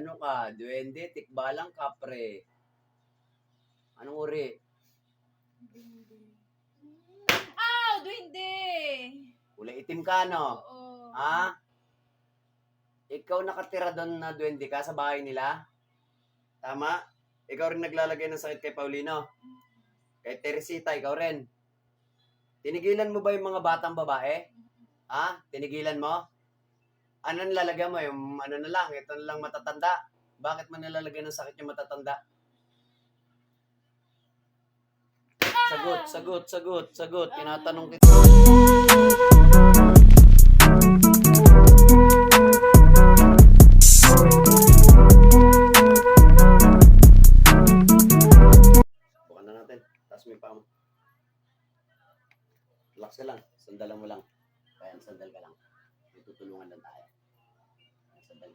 ano ka? Duwende, tikbalang, kapre. Anong uri? Aw, duwende! Kulay itim ka, no? Oo. Ha? Ikaw nakatira doon na duwende ka sa bahay nila? Tama? Ikaw rin naglalagay ng sakit kay Paulino? Kay Teresita, ikaw rin? Tinigilan mo ba yung mga batang babae? Ha? Tinigilan mo? Ano nilalagyan mo? Yung ano na lang, ito na lang matatanda. Bakit mo nilalagay ng sakit yung matatanda? Sagot, sagot, sagot, sagot. Tinatanong kita. Bukan na natin. Taas mo yung paa mo. Relax ka lang. Sandalan mo lang. Ayan, sandal ka lang. May tutulungan lang tayo. Ka lang.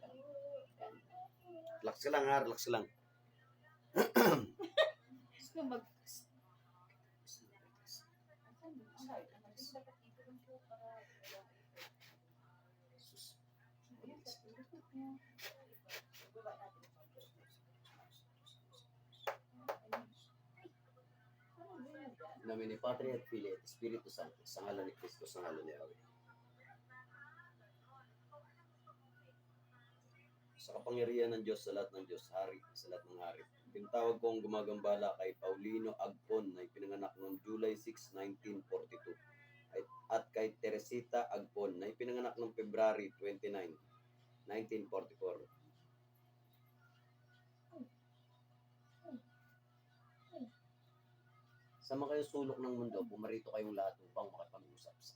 Relax ka lang ha. Relax ka lang. Gusto mag... namin ni Patria at Filii at Espiritu Santo sa ngalan ni Kristo sa ngalan ni Yahweh. Sa kapangyarihan ng Diyos sa lahat ng Diyos, hari sa lahat ng hari. Tinatawag ko ang gumagambala kay Paulino Agpon na ipinanganak noong July 6, 1942 at, kay Teresita Agpon na ipinanganak noong February 29, 1944. Sa mga kayong sulok ng mundo, pumarito kayong lahat upang makipag-usap sa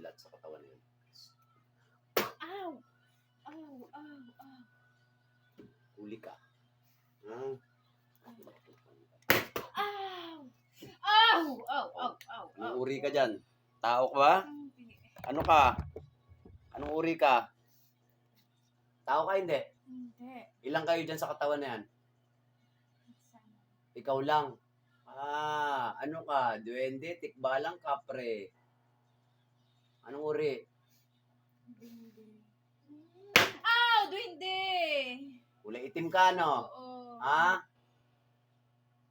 Kayong lahat sa katawan niyo. Aw! Aw, aw, aw. Huli ka. Aw! Aw! Aw, aw, aw, aw. Anong uri ka dyan? Tao ka ba? Ano ka? Anong uri ka? Tao ka hindi? Hindi. Ilang kayo dyan sa katawan na yan? Ikaw lang. Ah, ano ka? Duwende, tikbalang, kapre. Anong uri? Duwende. Aw, duwende! Kulay itim ka, no? Oo. Ha?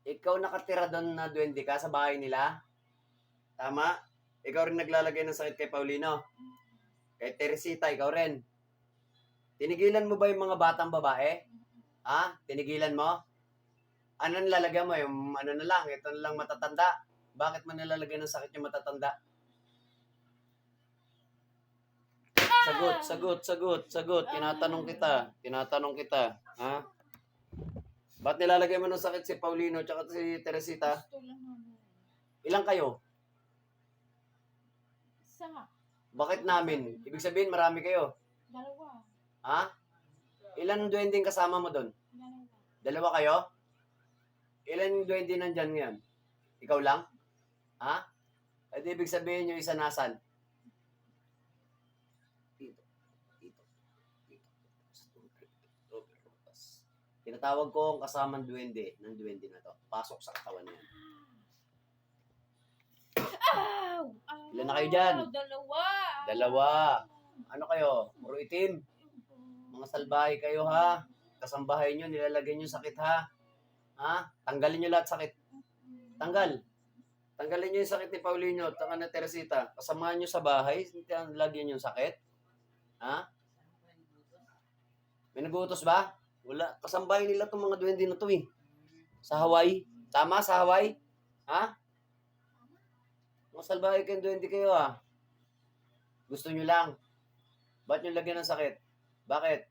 Ikaw nakatira doon na duwende ka sa bahay nila? Tama? Ikaw rin naglalagay ng sakit kay Paulino? Kay Teresita, ikaw rin? Tinigilan mo ba yung mga batang babae? Ha? Tinigilan mo? Ano nilalagyan mo? Yung ano na lang, ito na lang matatanda. Bakit mo nilalagay ng sakit yung matatanda? Sagot, sagot, sagot, sagot. Tinatanong kita. Tinatanong kita. Ha? Ba't nilalagay mo ng sakit si Paulino tsaka si Teresita? Ilang kayo? Isa. Bakit namin? Ibig sabihin marami kayo. Dalawa. Ha? Ilan duwending kasama mo doon? Dalawa. Dalawa kayo? Ilan duwende nandyan ngayon? Ikaw lang? Ha? At ibig sabihin yung isa nasan? Dito. Dito. Dito. Sa tubig. Tubig. Tapos, Tinatawag ko ang kasamang duwende ng duwende na to. Pasok sa katawan niyan. Aw! Aw! Ilan na kayo dyan? Dalawa. Dalawa. Ano kayo? Puro itim. Mga salbahe kayo ha. Kasambahay nyo, nilalagay nyo sakit ha. Ha? Tanggalin nyo lahat sakit. Tanggal. Tanggalin nyo yung sakit ni Paulino at na Teresita. Kasamahan nyo sa bahay, lagyan yung sakit. Ha? May nagutos ba? Wala. Kasambahay nila itong mga duwende na to eh. Sa Hawaii. Tama sa Hawaii? Ha? Mga salbahe kayong duwende kayo ah. Gusto nyo lang. Ba't nyo lagyan ng sakit? Bakit?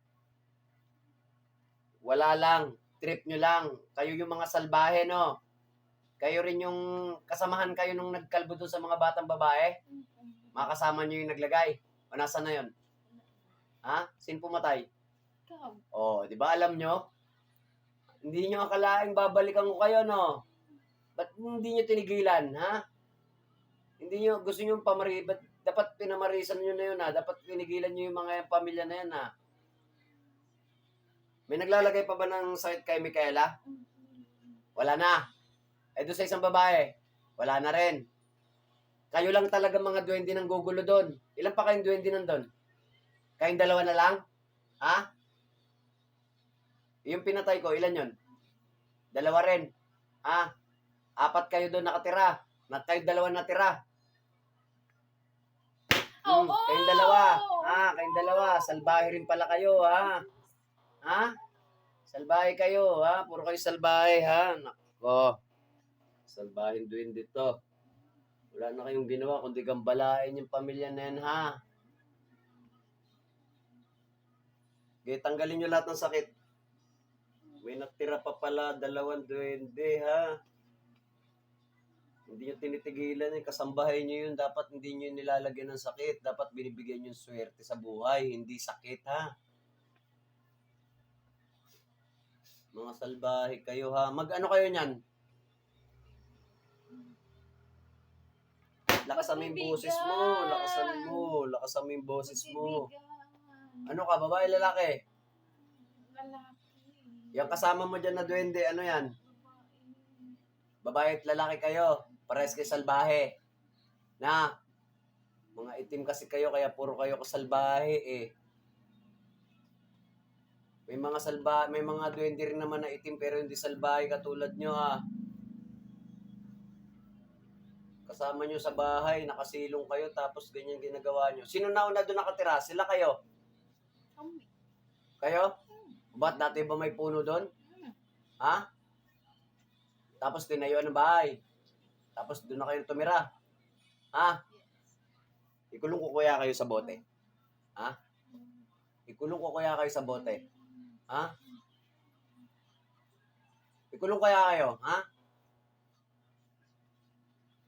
Wala lang. Trip nyo lang. Kayo yung mga salbahe, no? Kayo rin yung kasamahan kayo nung nagkalbo doon sa mga batang babae. Mga kasama nyo yung naglagay. O nasa na yun? Ha? Sin pumatay? Ikaw. O, di ba alam nyo? Hindi nyo akalaing babalikan ko kayo, no? Ba't hindi nyo tinigilan, ha? Hindi nyo, gusto nyo pamari, ba't dapat pinamarisan nyo na yun ha? Dapat pinigilan nyo yung mga pamilya na yan ha? May naglalagay pa ba ng sakit kay Micaela? Wala na. Eh doon sa isang babae, wala na rin. Kayo lang talaga mga duwende ng gugulo doon. Ilan pa kayong duwende nandun? Kayong dalawa na lang? Ha? Yung pinatay ko, ilan yon? Dalawa rin. Ha? Apat kayo doon nakatira. Na kayo dalawa natira. Hmm, Oo! kayong dalawa. Ha? Kayong dalawa. Salbahe rin pala kayo, ha? Ha? Salbahe kayo, ha? Puro kayo salbahe, ha? Nako. Salbahin doon dito. Wala na kayong ginawa kundi gambalain yung pamilya na yan, ha? Okay, tanggalin nyo lahat ng sakit. May natira pa pala dalawang duwende, ha? Hindi nyo tinitigilan eh. Kasambahay nyo yun. Dapat hindi nyo nilalagyan ng sakit. Dapat binibigyan nyo swerte sa buhay. Hindi sakit, ha? Mga salbahe kayo, ha? Mag-ano kayo niyan? Lakasan mo yung boses mo. Lakasan mo. Lakasan mo yung boses mo. Ano ka, babae, lalaki? Lalaki. Yung kasama mo dyan na duwende, ano yan? Babae at lalaki kayo. Pares kayo salbahe. Na, mga itim kasi kayo, kaya puro kayo kasalbahe eh. May mga salba, may mga duwende rin naman na itim pero hindi salbahe katulad nyo ah. Kasama nyo sa bahay, nakasilong kayo, tapos ganyan ginagawa nyo. Sino na una doon nakatira? Sila kayo? Kami. Kayo? Ba't dati ba may puno doon? Ha? Tapos tinayo ng bahay. Tapos doon na kayo tumira. Ha? Ikulong ko kuya kayo sa bote. Ha? Ikulong ko kuya kayo sa bote. Ha? Ikulong kaya kayo, ha?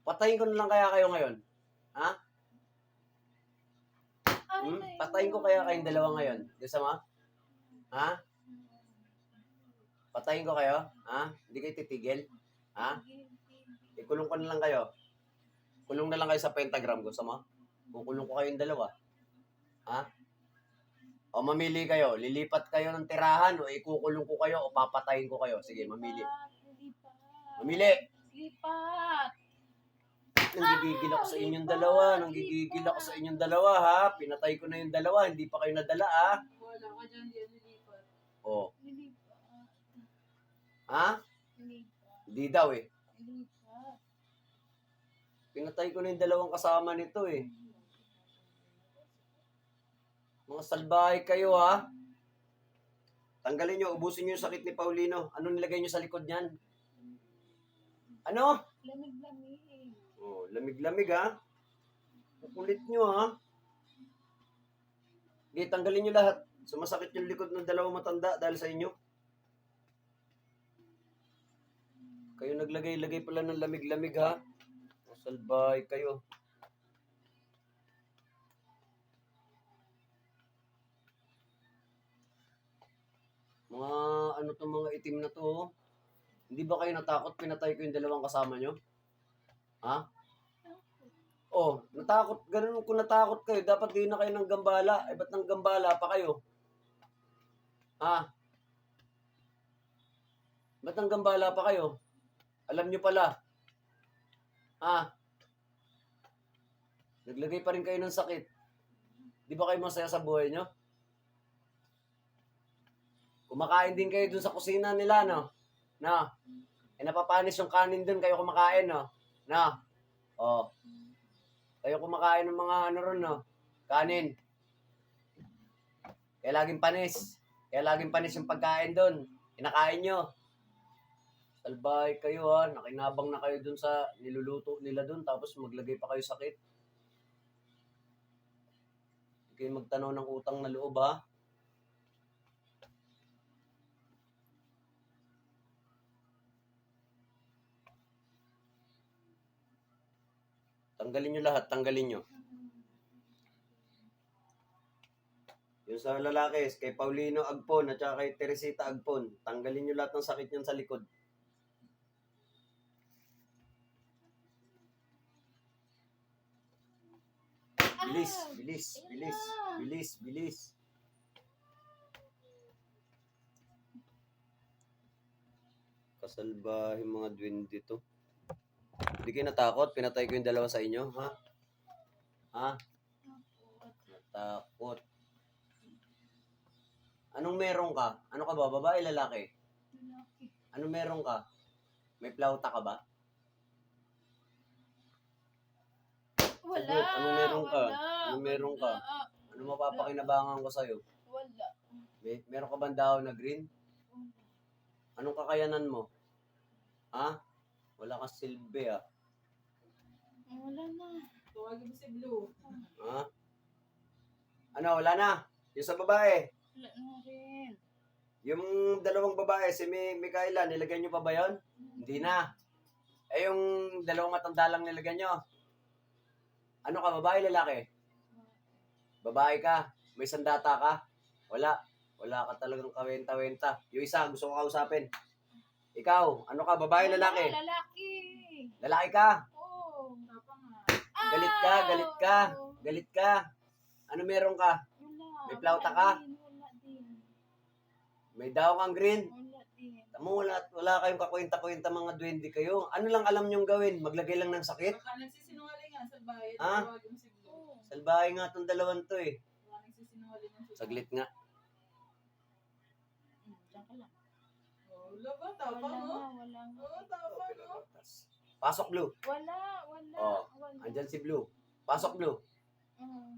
Patayin ko na lang kaya kayo ngayon. Ha? Hmm? ay, Patayin ko kaya kayong dalawa ngayon. Gusto mo? Ha? Patayin ko kayo? Ha? Hindi kayo titigil? Ha? Ikulong ko na lang kayo. Kulong na lang kayo sa pentagram. Gusto mo? Kukulong ko kayong dalawa. Ha? O mamili kayo. Lilipat kayo ng tirahan o ikukulong ko kayo o papatayin ko kayo. Sige, mamili. Mamili! Lipat. Nanggigigil ako sa inyong dalawa. Nanggigigil ako sa inyong dalawa, ha? Pinatay ko na yung dalawa. Hindi pa kayo nadala, ha? Wala ka dyan, di nilipat. O. Ha? Hindi daw, eh. Pinatay ko na yung dalawang kasama nito, eh. Mga salbahe kayo, ha? Tanggalin nyo, ubusin nyo yung sakit ni Paulino. Ano nilagay nyo sa likod niyan? Ano? Lamig-lamig. Oh, lamig-lamig, ha? Kukulit nyo, ha? Okay, tanggalin nyo lahat. Sumasakit yung likod ng dalawang matanda dahil sa inyo. Kayo naglagay-lagay pala ng lamig-lamig, ha? Mga Salbahe kayo. Mga ano to mga itim na to. oh. Hindi ba kayo natakot pinatay ko yung dalawang kasama nyo? Ha? Oh, natakot. Ganun kung natakot kayo, dapat di na kayo ng gambala. Eh, ba't ng gambala pa kayo? Ha? Ba't ng gambala pa kayo? Alam nyo pala. Ha? Naglagay pa rin kayo ng sakit. Di ba kayo masaya sa buhay nyo? Kumakain din kayo dun sa kusina nila, no? No? Eh, napapanis yung kanin dun, kayo kumakain, no? No? Oh. Kayo kumakain ng mga ano ron, no? Kanin. Kaya laging panis. Kaya laging panis yung pagkain doon. Kinakain nyo. Salbahay kayo ha. Nakinabang na kayo doon sa niluluto nila doon. Tapos maglagay pa kayo sakit. Hindi kayo magtanaw ng utang na loob ha. Tanggalin nyo lahat, tanggalin nyo. Yung sa lalaki, kay Paulino Agpon at saka kay Teresita Agpon, tanggalin nyo lahat ng sakit niyan sa likod. Bilis, bilis, bilis, bilis, bilis. Kasalbahe mga duwende to. Hindi kayo natakot? Pinatay ko yung dalawa sa inyo, ha? Ha? Natakot. Anong meron ka? Ano ka ba? Babae, lalaki? Lalaki. Anong meron ka? May plauta ka ba? Wala. Anong meron ka? Wala. Anong meron ka? Wala. Ano mapapakinabangan ko sa'yo? Wala. May, meron ka bang dahon na green? Anong kakayanan mo? Ha? Wala kang silbi ah. Wala na. Tuwagin mo si Blue. Ha? Ano, wala na? Yung sa babae. Wala na rin. Yung dalawang babae, si Mi Mikaela, nilagay nyo pa ba yun? Hindi na. Eh yung dalawang matanda lang nilagay nyo. Ano ka, babae, lalaki? Babae ka? May sandata ka? Wala. Wala ka talagang kawenta-wenta. Yung isa, gusto ko kausapin. Ikaw, ano ka, babae, lalaki? Lalaki. Lalaki ka? Oo. Galit ka, galit ka. Galit ka. Ano meron ka? Wala. May plauta ka? din, Wala din. May daw kang green. Wala din. Tamo, wala, wala kayong kakwenta-kwenta mga duwende kayo. Ano lang alam nyong gawin? Maglagay lang ng sakit? Baka nagsisinungaling nga sa bayan. Ha? Tuwagin mo si. Salbahe nga tong dalawan to eh. Baka nagsisinungaling nga si Blue. Saglit nga. Hmm, Diyan ka lang. Oh, Wala ba? Tapa Wala mo? nga. Wala nga. Oo, tapa mo. Pasok Blue. Wala. Wala. Oh, Wala. Andyan si Blue. Pasok Blue. Oo.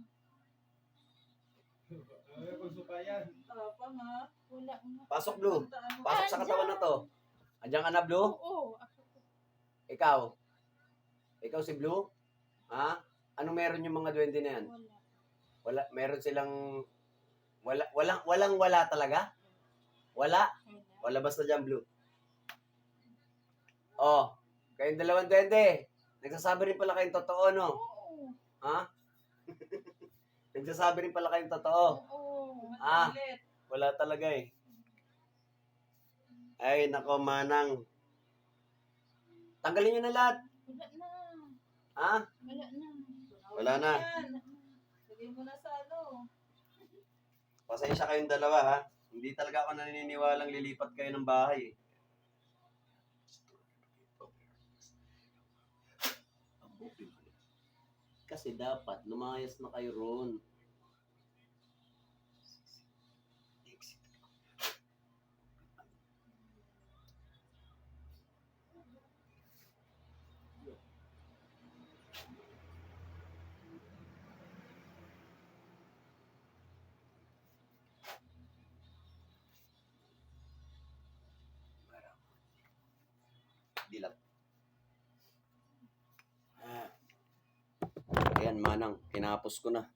Tapa nga. Wala nga. Pasok Blue. Mo. Pasok sa katawan na to. Andyan ka na Blue? Oo. Ako. Ikaw. Ikaw si Blue? Ha? Ano meron yung mga duwende na yan? Wala. Wala, meron silang wala walang walang wala talaga? Wala? Wala. Basta dyan, Blue. Oh, kayong dalawang duwende. Nagsasabi rin pala kayong totoo, no? Ha? Nagsasabi rin pala kayong totoo. Oo. Ah. Wala talaga eh. Ay, nako, manang. Tanggalin nyo na lahat. Wala na. Ha? Wala na. Wala na. Lagay mo na sa ano. Pasensya kayong dalawa, ha? Hindi talaga ako naniniwalang lilipat kayo ng bahay. eh. Kasi dapat lumayas na kayo roon. Dilat. Ah. Ayan, manang. Kinapos ko na.